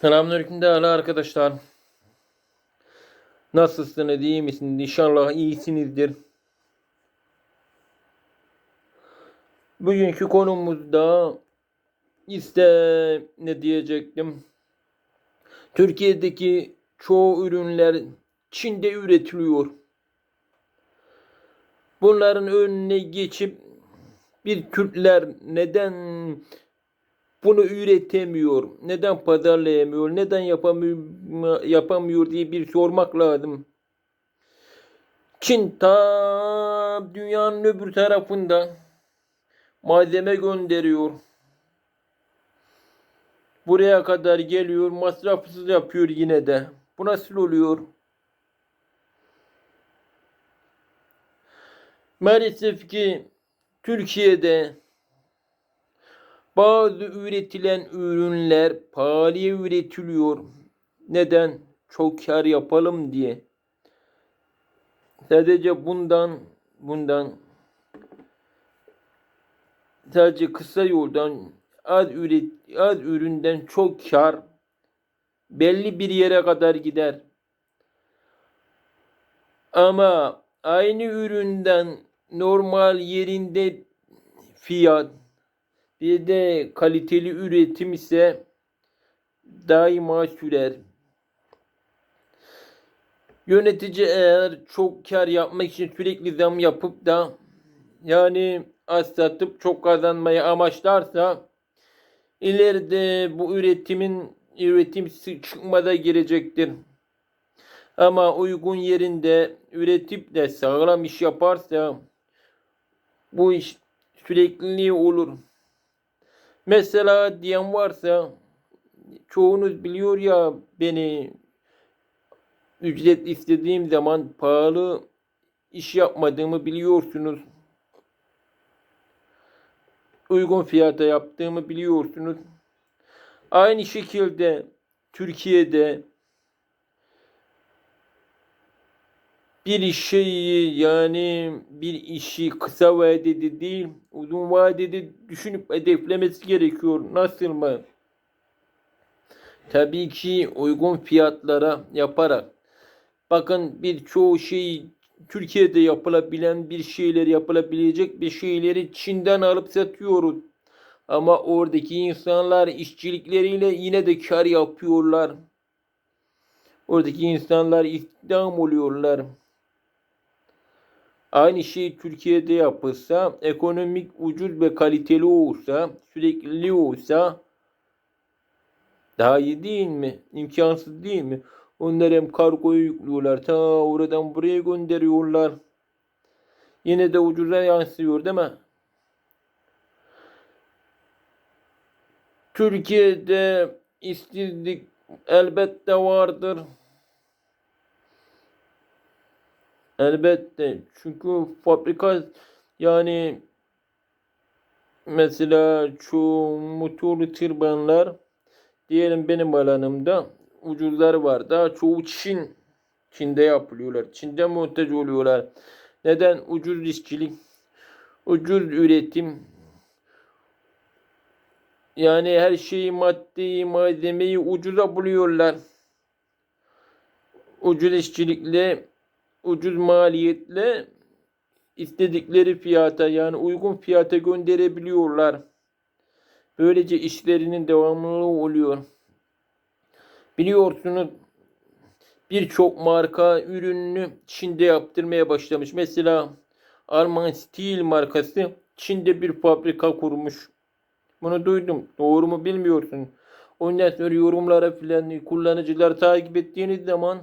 Selamünaleyküm değerli arkadaşlar. Nasılsınız, iyi misiniz? İnşallah iyisinizdir. Bugünkü konumuzda iste ne diyecektim? Türkiye'deki çoğu ürünler Çin'de üretiliyor. Bunların önüne geçip bir Türkler neden bunu üretemiyor, neden pazarlayamıyor, neden yapamıyor, yapamıyor diye bir sormak lazım. Çin ta dünyanın öbür tarafında malzeme gönderiyor. Buraya kadar geliyor, masrafsız yapıyor yine de. Bu nasıl oluyor? Maalesef ki Türkiye'de bazı üretilen ürünler pahalıya üretiliyor. Neden? Çok kar yapalım diye. Sadece bundan bundan sadece kısa yoldan az üret az üründen çok kar belli bir yere kadar gider. Ama aynı üründen normal yerinde fiyat bir de kaliteli üretim ise daima sürer. Yönetici eğer çok kar yapmak için sürekli zam yapıp da yani az satıp çok kazanmayı amaçlarsa ileride bu üretimin üretim çıkmada girecektir. Ama uygun yerinde üretip de sağlam iş yaparsa bu iş sürekli olur. Mesela diyen varsa çoğunuz biliyor ya beni ücret istediğim zaman pahalı iş yapmadığımı biliyorsunuz. Uygun fiyata yaptığımı biliyorsunuz. Aynı şekilde Türkiye'de bir şeyi yani bir işi kısa vadede değil uzun vadede düşünüp hedeflemesi gerekiyor. Nasıl mı? Tabii ki uygun fiyatlara yaparak. Bakın birçoğu şey Türkiye'de yapılabilen bir şeyler yapılabilecek bir şeyleri Çin'den alıp satıyoruz. Ama oradaki insanlar işçilikleriyle yine de kar yapıyorlar. Oradaki insanlar istihdam oluyorlar. Aynı şey Türkiye'de yapılsa, ekonomik ucuz ve kaliteli olsa, sürekli olsa daha iyi değil mi? İmkansız değil mi? Onlar hem kargoyu yüklüyorlar, ta oradan buraya gönderiyorlar. Yine de ucuza yansıyor değil mi? Türkiye'de işsizlik elbette vardır. Elbette. Çünkü fabrika yani mesela çoğu motorlu tırbanlar diyelim benim alanımda ucuzlar var. Daha çoğu Çin. Çin'de yapılıyorlar. Çin'de montaj oluyorlar. Neden? Ucuz işçilik, ucuz üretim. Yani her şeyi maddi malzemeyi ucuza buluyorlar. Ucuz işçilikle ucuz maliyetle istedikleri fiyata yani uygun fiyata gönderebiliyorlar. Böylece işlerinin devamlılığı oluyor. Biliyorsunuz birçok marka ürününü Çin'de yaptırmaya başlamış. Mesela Alman Steel markası Çin'de bir fabrika kurmuş. Bunu duydum. Doğru mu bilmiyorsun. Ondan sonra yorumlara filan kullanıcılar takip ettiğiniz zaman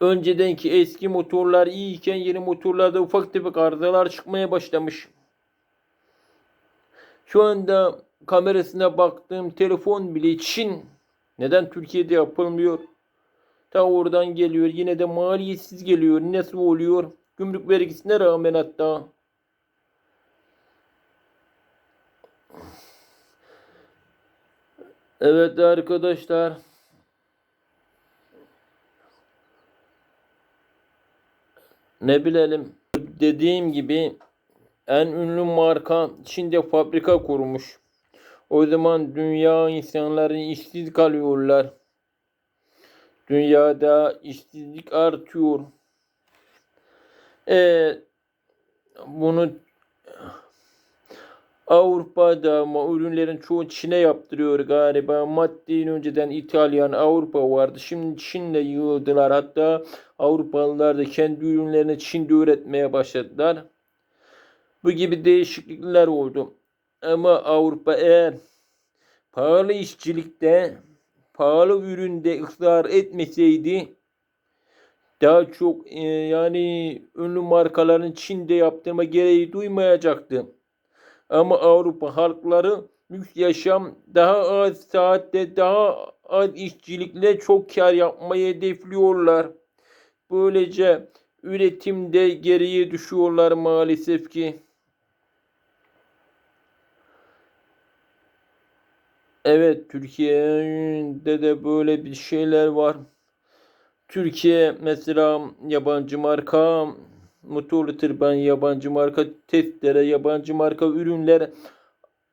öncedenki eski motorlar iyiyken yeni motorlarda ufak tefek arızalar çıkmaya başlamış. Şu anda kamerasına baktığım telefon bile Çin. Neden Türkiye'de yapılmıyor? Ta oradan geliyor. Yine de maliyetsiz geliyor. Nasıl oluyor? Gümrük vergisine rağmen hatta. Evet arkadaşlar. Ne bilelim. Dediğim gibi en ünlü marka Çin'de fabrika kurmuş. O zaman dünya insanların işsiz kalıyorlar. Dünyada işsizlik artıyor. E, bunu Avrupa'da ama ürünlerin çoğu Çin'e yaptırıyor galiba. Maddenin önceden İtalyan, Avrupa vardı. Şimdi Çin'le yığıldılar. Hatta Avrupalılar da kendi ürünlerini Çin'de üretmeye başladılar. Bu gibi değişiklikler oldu. Ama Avrupa eğer pahalı işçilikte, pahalı üründe ısrar etmeseydi daha çok e, yani ünlü markaların Çin'de yaptırma gereği duymayacaktı. Ama Avrupa halkları lüks yaşam daha az saatte daha az işçilikle çok kar yapmayı hedefliyorlar. Böylece üretimde geriye düşüyorlar maalesef ki. Evet, Türkiye'de de böyle bir şeyler var. Türkiye mesela yabancı marka motorlu tırban, yabancı marka testlere, yabancı marka ürünler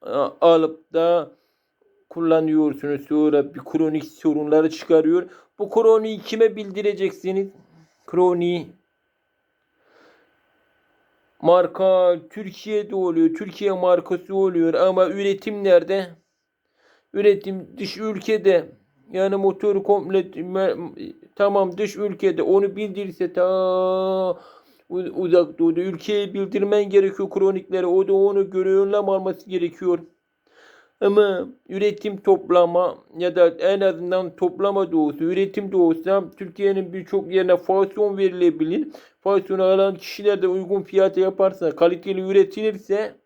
a- alıp da kullanıyorsunuz. Sonra bir kronik sorunları çıkarıyor. Bu kroniği kime bildireceksiniz? Kroniği marka Türkiye'de oluyor. Türkiye markası oluyor ama üretim nerede? Üretim dış ülkede. Yani motoru komple tamam dış ülkede onu bildirse ta uzak doğuda ülkeye bildirmen gerekiyor kronikleri. O da onu göre önlem alması gerekiyor. Ama üretim toplama ya da en azından toplama olsa, üretim olsa Türkiye'nin birçok yerine fasyon verilebilir. Fasyonu alan kişiler de uygun fiyata yaparsa, kaliteli üretilirse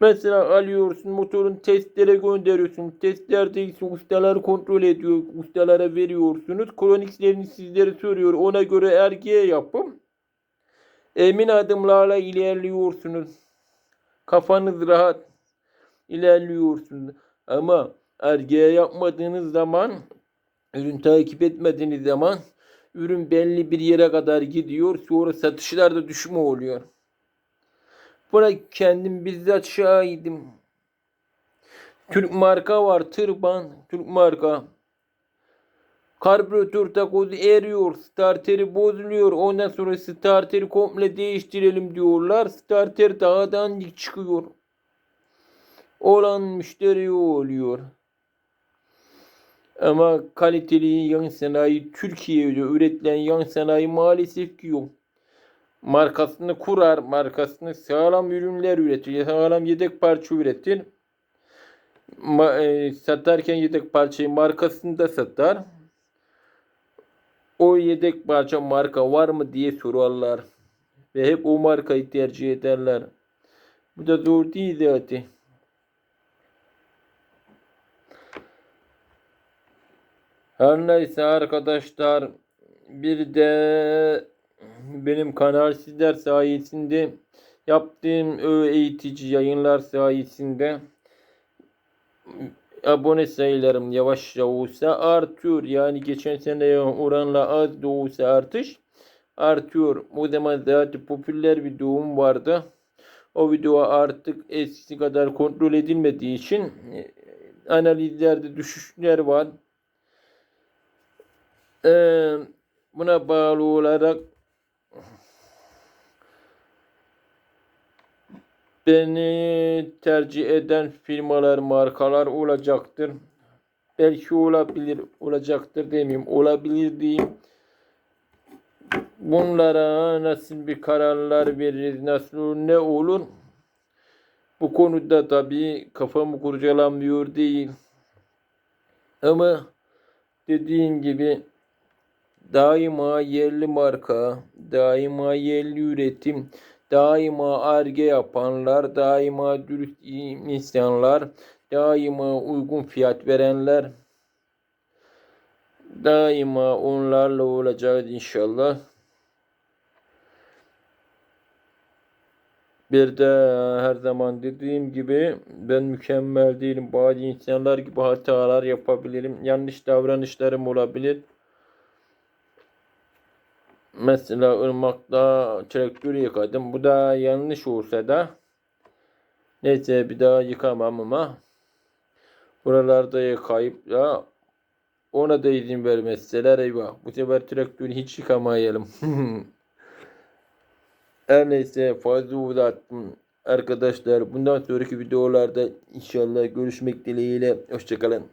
Mesela alıyorsun motorun testlere gönderiyorsun. Testlerde ise ustalar kontrol ediyor. Ustalara veriyorsunuz. Kroniklerini sizlere soruyor. Ona göre ergiye yapın. Emin adımlarla ilerliyorsunuz. Kafanız rahat ilerliyorsunuz. Ama ergiye yapmadığınız zaman ürün takip etmediğiniz zaman ürün belli bir yere kadar gidiyor. Sonra satışlarda düşme oluyor. Buna kendim bizzat şahidim. Türk marka var tırban. Türk marka. Karbüratör takozu eriyor. Starteri bozuluyor. Ondan sonra starteri komple değiştirelim diyorlar. Starter daha dandik çıkıyor. Olan müşteri oluyor. Ama kaliteli yan sanayi Türkiye'de üretilen yan sanayi maalesef ki yok markasını kurar, markasını sağlam ürünler üretir, sağlam yedek parça üretir. Ma, e, satarken yedek parçayı markasında satar. O yedek parça marka var mı diye sorarlar. Ve hep o markayı tercih ederler. Bu da zor değil zaten. Her neyse arkadaşlar bir de benim kanal sizler sayesinde yaptığım ö eğitici yayınlar sayesinde abone sayılarım yavaş olsa artıyor. Yani geçen sene oranla az da olsa artış artıyor. O zaman zaten popüler bir doğum vardı. O video artık eskisi kadar kontrol edilmediği için e, analizlerde düşüşler var. Ee, buna bağlı olarak beni tercih eden firmalar, markalar olacaktır. Belki olabilir, olacaktır demeyeyim. Olabilir diyeyim. Bunlara nasıl bir kararlar veririz, nasıl ne olur? Bu konuda tabii kafamı kurcalamıyor değil. Ama dediğim gibi daima yerli marka, daima yerli üretim, daima arge yapanlar, daima dürüst insanlar, daima uygun fiyat verenler, daima onlarla olacağız inşallah. Bir de her zaman dediğim gibi ben mükemmel değilim. Bazı insanlar gibi hatalar yapabilirim. Yanlış davranışlarım olabilir. Mesela ırmakta traktör yıkadım. Bu da yanlış olsa da Neyse bir daha yıkamam ama buralarda yıkayıp ya ona da izin vermezseler eyvah. Bu sefer traktörü hiç yıkamayalım. Her neyse fazla uzattım. Arkadaşlar bundan sonraki videolarda inşallah görüşmek dileğiyle. Hoşçakalın.